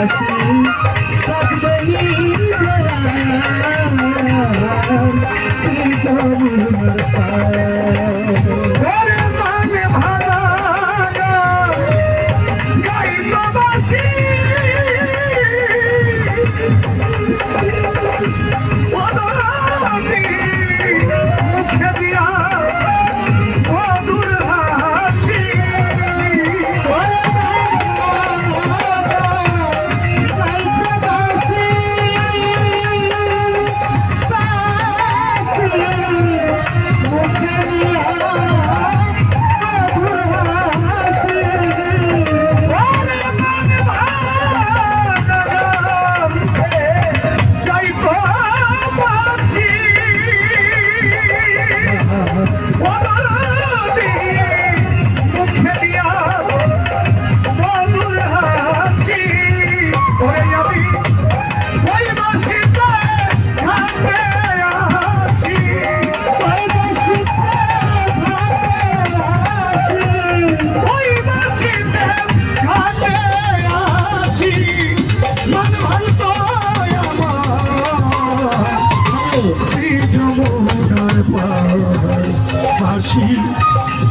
আসি।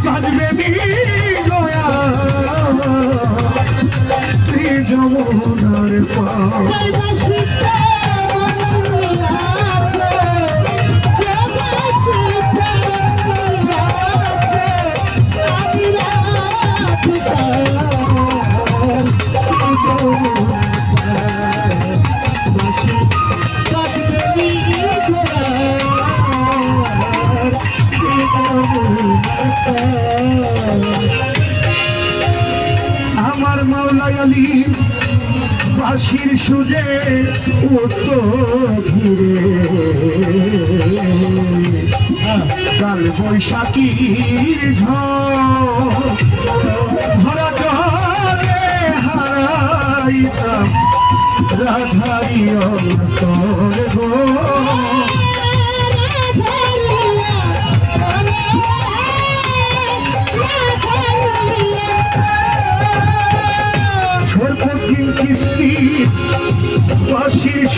বাজবে বিজয়া শ্রী যমুনার পা বাঁশির সুজে উত্তর ঘিরে। কাল বৈশাখী ঝরা জলে হারাইতাম রাধারিয় তোর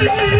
Thank you.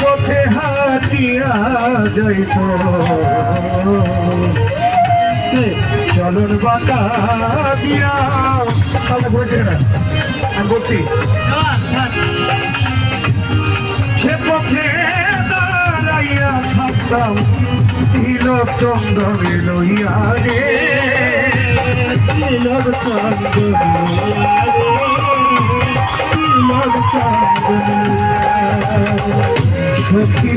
পথে হাতিয়া যাইত। চলন বাতা দিয়া। তাহলে বলছে না আমি বলছি, সে পথে দাঁড়াইয়া থাকতাম, তিলক চন্দন লইয়া রে। তিলক সখী